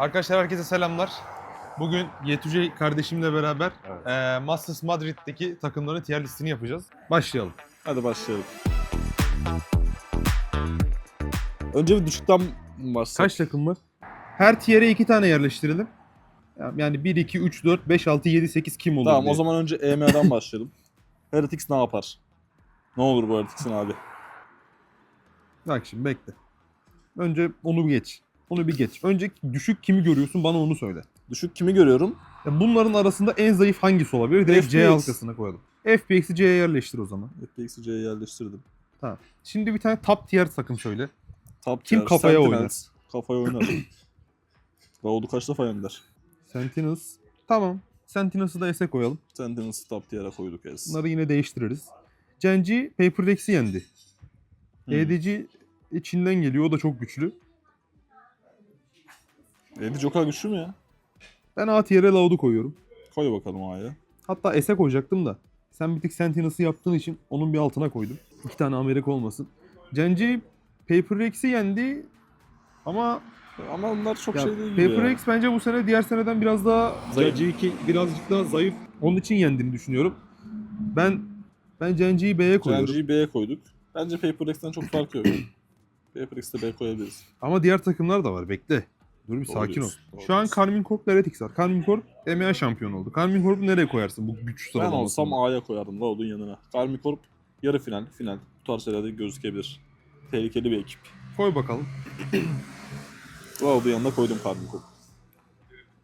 Arkadaşlar herkese selamlar. Bugün Yetüce kardeşimle beraber Evet. eee Masters Madrid'deki takımların tier listini yapacağız. Başlayalım. Hadi başlayalım. Önce bir düşükten başlayalım. Kaç takım var? Her tier'e iki tane yerleştirelim. Yani 1, 2, 3, 4, 5, 6, 7, 8 kim olur Tamam diye. o zaman önce EMA'dan başlayalım. Heretics ne yapar? Ne olur bu Heretics'in abi? Bak şimdi bekle. Önce onu geç. Onu bir geç. Önce düşük kimi görüyorsun bana onu söyle. Düşük kimi görüyorum? Ya bunların arasında en zayıf hangisi olabilir? Direkt C FPX. halkasına koyalım. FPX'i C'ye yerleştir o zaman. FPX'i C'ye yerleştirdim. Şimdi bir tane top tier takım söyle. Top Kim tier, kafaya Sentinels. Kafaya oynar. Davud'u kaç defa yendiler? Sentinels. Tamam. Sentinels'ı da S'e koyalım. Sentinels'ı top tier'e koyduk ez. Bunları yine değiştiririz. Genji Paper Rex'i yendi. Hmm. EDC içinden geliyor. O da çok güçlü. Edi Joker güçlü mü ya? Ben A tier'e Loud'u koyuyorum. Koy bakalım A'ya. Hatta S'e koyacaktım da. Sen bir tık Sentinels'ı yaptığın için onun bir altına koydum. İki tane Amerika olmasın. Genji Paper Rex'i yendi. Ama Ama onlar çok ya, şey değil gibi Paper. Rex bence bu sene diğer seneden biraz daha Genji'yi birazcık daha zayıf. Onun için yendiğini düşünüyorum. Ben ben Genji'yi B'ye koyuyorum. Genji'yi B'ye koyduk. Bence Paper Rex'ten çok fark yok. Paper Rex'te B koyabiliriz. Ama diğer takımlar da var. Bekle. Dur bir Doğru sakin ol. diyorsun, doğru Şu an diyorsun. Carmine Corp Heretics var. Carmine Corp EMEA şampiyon oldu. Carmine Corp'u nereye koyarsın bu güç Ben sıralamasında? olsam A'ya koyardım Loud'un yanına. Karmi Corp yarı final, final. Bu tarz şeylerde gözükebilir. Tehlikeli bir ekip. Koy bakalım. Loud'un yanına koydum Karmi Corp.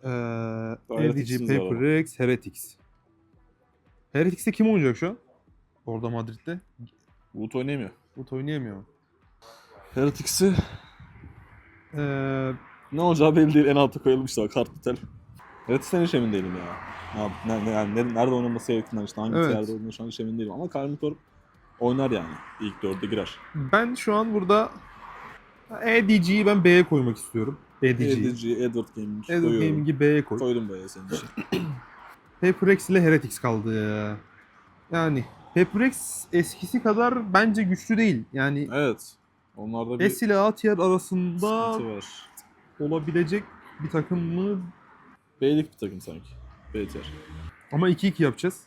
Ee, var Paper ama. Rex, Heretics. Heretics'te kim oynayacak şu an? Orada Madrid'de. Wood oynayamıyor. Umut oynayamıyor. Heretics'i Ee, ne olacağı belli değil. En alta koyalım işte Kartvitel. Heretics'ten hiç emin değilim ya. Yap- ne, ne, yani ne- nerede oynaması gerektiğinden işte hangi Evet. yerde olduğunu şu an hiç emin değilim. Ama Karmi Corp oynar yani. İlk dörde girer. ben şu an burada ADG'yi ben B'ye koymak istiyorum. ADG'yi. EDG, Edward Gaming Edward koyuyorum. Gaming'i B'ye koy. Koydum B'ye senin için. Paper Rex ile Heretics kaldı ya. Yani Paper Rex eskisi kadar bence güçlü değil. Yani evet. Onlarda bir S ile A tier arasında sıkıntı var. Olabilecek bir takım mı? B'lik bir takım sanki. B tier. Ama 2-2 yapacağız.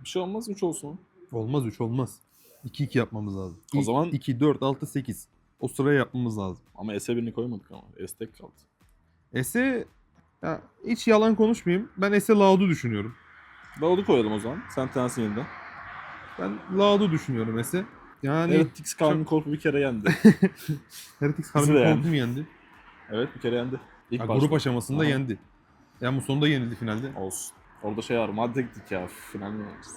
Bir şey olmaz 3 olsun. Olmaz 3 olmaz. 2-2 yapmamız lazım. O İlk zaman- 2, 4, 6, 8. O sıraya yapmamız lazım. Ama S'e birini koymadık ama. S tek kaldı. S'e ya hiç yalan konuşmayayım. Ben S'e Loud'u düşünüyorum. Davud'u koyalım o zaman. Sentence'in yeniden. Ben Loud'u düşünüyorum S'e. Yani Evet, Tix Carmine Corp'u bir kere yendi. Heretics Bizi de yendi. Corp'u mu yendi? Evet bir kere yendi. İlk başta. grup aşamasında Aha. yendi. Yani bu sonunda yenildi finalde. Olsun. Orada şey var. Madde gittik ya. Final mi yapacağız?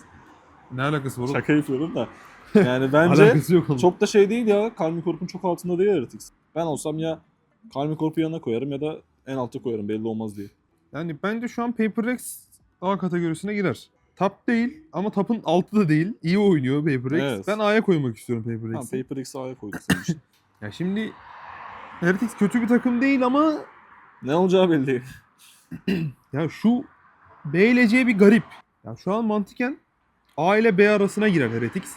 Ne alakası var oğlum? Şaka yapıyorum da. Yani bence Alakası yok oğlum. çok da şey değil ya. Carmine Corp'un çok altında değil Heretics. Ben olsam ya Carmine Corp'u yanına koyarım ya da en altta koyarım belli olmaz diye. Yani bence şu an Paper Rex A kategorisine girer. Top değil ama top'un altı da değil. İyi oynuyor Paper Rex. Evet. Ben A'ya koymak istiyorum Paper Tamam Rex'i. Paper X'i A'ya koyduk senin için. Ya şimdi Heretics kötü bir takım değil ama ne olacağı belli değil. ya şu B ile C bir garip. Ya şu an mantıken A ile B arasına girer Heretics.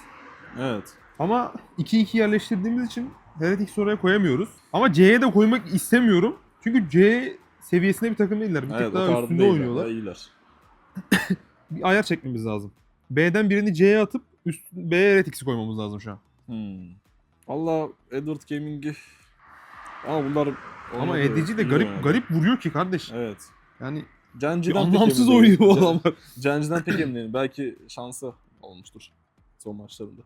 Evet. Ama 2-2 yerleştirdiğimiz için Heretics oraya koyamıyoruz. Ama C'ye de koymak istemiyorum. Çünkü C seviyesinde bir takım değiller. Bir evet tık daha üstünde değil. oynuyorlar. Daha iyiler. Bir ayar çekmemiz lazım. B'den birini C'ye atıp üst B'ye Heretics'i koymamız lazım şu an. Hmm. Valla Edward Gaming'i ama bunlar Ama edici de garip oynadı. garip vuruyor ki kardeş. Evet. Yani pek anlamsız oynuyor bu adamlar. Canci'den pek emin değilim. Belki şansı olmuştur son maçlarında.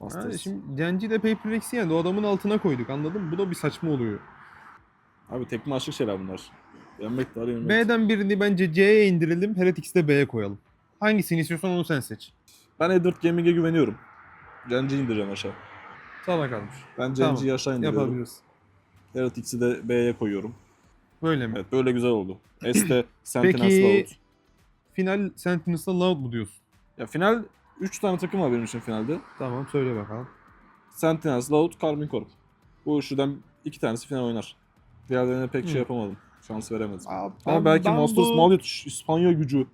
Masters. Yani şimdi Genji de Paper Rex'i yendi. O adamın altına koyduk anladın mı? Bu da bir saçma oluyor. Abi tek maçlık şeyler bunlar. Yenmek de yenmek. B'den birini bence C'ye indirelim. Heretics'i de B'ye koyalım. Hangisini istiyorsan onu sen seç. Ben Edward Gaming'e güveniyorum. Canci'yi indireceğim aşağı. Sana kalmış. Ben Tamam, Canci'yi aşağı indiriyorum. Yapabiliriz. Heretics'i de B'ye koyuyorum. Böyle mi? Evet böyle güzel oldu. S'te Sentinels Peki- Loud. Final Sentinels'la Loud mu diyorsun? Ya final 3 tane takım var benim için finalde. Tamam söyle bakalım. Sentinels, Loud, Carmine Corp. Bu üçlüden iki tanesi final oynar. Diğerlerine pek Hı. şey yapamadım. Şans veremedim. Aa, Ama belki Masters bu- Maliyet İspanya gücü.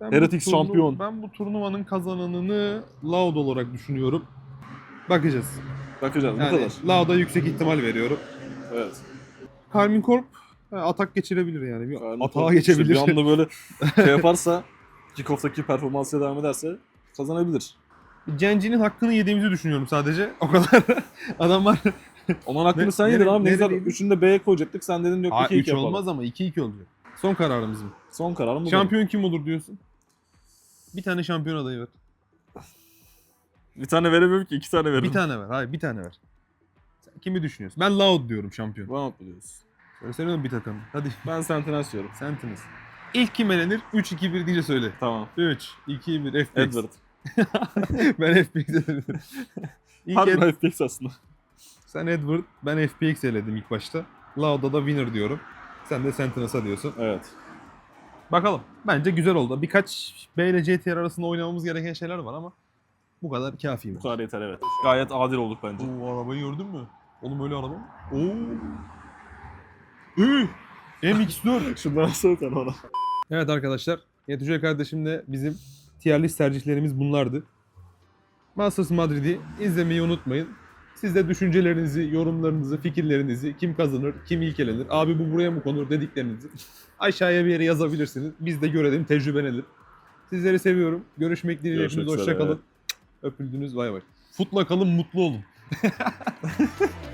ben Heretics bu turnu- şampiyon. Ben bu turnuvanın kazananını Loud olarak düşünüyorum. Bakacağız. Bakacağız bu Yani kadar. Loud'a yüksek ihtimal veriyorum. Evet. Carmine Corp Ha, atak geçirebilir yani. Bir Yani atağa işte geçebilir. Bir anda böyle şey yaparsa, kickoff'taki performansıyla devam ederse kazanabilir. Cenci'nin hakkını yediğimizi düşünüyorum sadece. O kadar. Adamlar Onun hakkını Ne- sen yedin abi. Ne güzel. Üçünü de B'ye koyacaktık. Sen dedin yok Aa, 2-2 3 yapalım. olmaz ama 2-2 olacak. Son kararımız mı? Son kararım bu. Şampiyon kim olur diyorsun? Bir tane şampiyon adayı ver. Bir tane veremiyorum ki iki tane veririm. Bir tane ver. Hayır bir tane ver. Kimi düşünüyorsun? Ben Loud diyorum şampiyon. Bana mı diyorsun? Söylesene oğlum bir takım. Hadi Ben Sentinels diyorum. Sentinels. İlk kim elenir? 3-2-1 diye söyle. Tamam. 3, 2, 1, FPX. Edward. ben FPX eledim. İlk Ed- FPX aslında. sen Edward, ben FPX eledim ilk başta. Loud'a da winner diyorum. Sen de Sentinels'a diyorsun. Evet. Bakalım. Bence güzel oldu. Birkaç B ile CTR arasında oynamamız gereken şeyler var ama bu kadar kafi. Bu kadar yeter evet. Gayet adil olduk bence. Oo arabayı gördün mü? Oğlum öyle araba mı? Oo. Üh! MX-4. Şundan sonra sen ona. Evet arkadaşlar. Yetüce kardeşimle bizim tier list tercihlerimiz bunlardı. Masters Madrid'i izlemeyi unutmayın. Siz de düşüncelerinizi, yorumlarınızı, fikirlerinizi, kim kazanır, kim ilk elenir, abi bu buraya mı konur dediklerinizi aşağıya bir yere yazabilirsiniz. Biz de görelim, tecrübelenelim. Sizleri seviyorum. Görüşmek dileğiyle. Görüşmek Hepiniz hoşça kalın. Öpüldünüz. Bay bay. Futla kalın, mutlu olun.